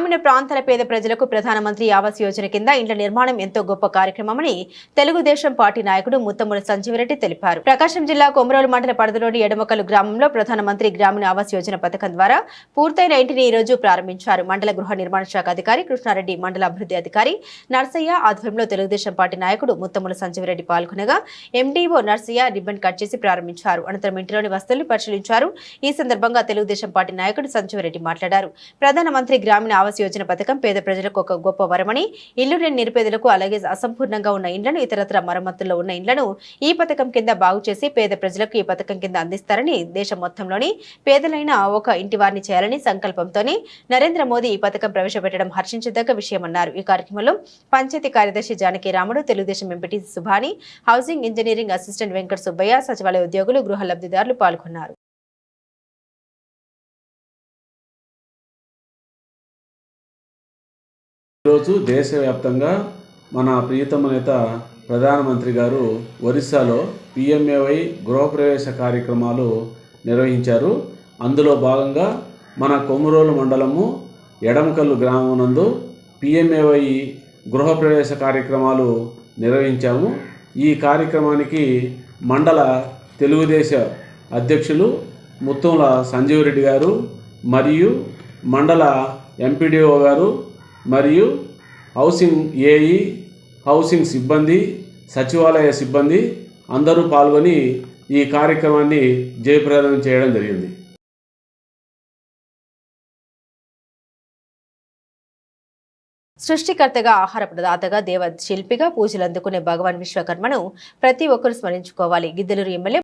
గ్రామీణ ప్రాంతాల పేద ప్రజలకు ప్రధానమంత్రి ఆవాస్ యోజన కింద ఇండ్ల నిర్మాణం ఎంతో గొప్ప కార్యక్రమమని తెలుగుదేశం పార్టీ నాయకుడు ముత్తముల సంజీవరెడ్డి తెలిపారు. ప్రకాశం జిల్లా కొమరోలు మండల పరిధిలోని ఎడమకల్లు గ్రామంలో ప్రధానమంత్రి గ్రామీణ ఆవాస్ యోజన పథకం ద్వారా పూర్తయిన ఇంటిని ఈ రోజు ప్రారంభించారు. మండల గృహ నిర్మాణ శాఖ అధికారి కృష్ణారెడ్డి మండల అభివృద్ధి అధికారి నర్సయ్య ఆధ్వర్యంలో తెలుగుదేశం పార్టీ నాయకుడు ముత్తముల సంజీవరెడ్డి పాల్గొనగా ఎండీఓ నర్సయ్య రిబ్బన్ కట్ చేసి ప్రారంభించారు. అనంతరం ఇంటిలోని వస్తువులను పరిశీలించారు. ఈ సందర్భంగా తెలుగుదేశం పార్టీ నాయకుడు సంజీవరెడ్డి మాట్లాడారు. ప్రధానమంత్రి గ్రామీణ ఆవాస్ యోజన పథకం పేద ప్రజలకు ఒక గొప్ప వరమని ఇల్లు లేని నిరుపేదలకు అలాగే అసంపూర్ణంగా ఉన్న ఇండ్లను ఇతరత్ర మరమ్మతుల్లో ఉన్న ఇండ్లను ఈ పథకం కింద బాగు చేసి పేద ప్రజలకు ఈ పథకం కింద అందిస్తారని దేశం మొత్తంలోని పేదలైన ఒక ఇంటి వారిని చేయాలని సంకల్పంతోనే నరేంద్ర మోదీ ఈ పథకం ప్రవేశపెట్టడం హర్షించదగ్గ విషయమన్నారు ఈ కార్యక్రమంలో పంచాయతీ కార్యదర్శి Janaki Ramudu Telugu Desam MPT Subhani housing engineering assistant Venkata Subbaiah సచివాలయ ఉద్యోగులు గృహ లబ్ధిదారులు పాల్గొన్నారు. ఈరోజు దేశవ్యాప్తంగా మన ప్రియతమ నేత ప్రధానమంత్రి గారు ఒరిస్సాలో పిఎంఏవై గృహప్రవేశ కార్యక్రమాలు నిర్వహించారు. అందులో భాగంగా మన కొమురోలు మండలము ఎడమకల్లు గ్రామం నందు పిఎంఏవై గృహప్రవేశ కార్యక్రమాలు నిర్వహించాము. ఈ కార్యక్రమానికి మండల తెలుగుదేశ అధ్యక్షులు ముత్తంల సంజీవరెడ్డి గారు మరియు మండల ఎంపీడీఓ గారు మరియు హౌసింగ్ ఏఈ హౌసింగ్ సిబ్బంది సచివాలయ సిబ్బంది అందరూ పాల్గొని ఈ కార్యక్రమాన్ని జయప్రదం చేయడం జరిగింది. సృష్టికర్తగా ఆహార ప్రదాతగా దేవ శిల్పిగా పూజలు అందుకునే భగవాన్ విశ్వకర్మను ప్రతి ఒక్కరూ స్మరించుకోవాలి. గిద్దలూరు ఎమ్మెల్యే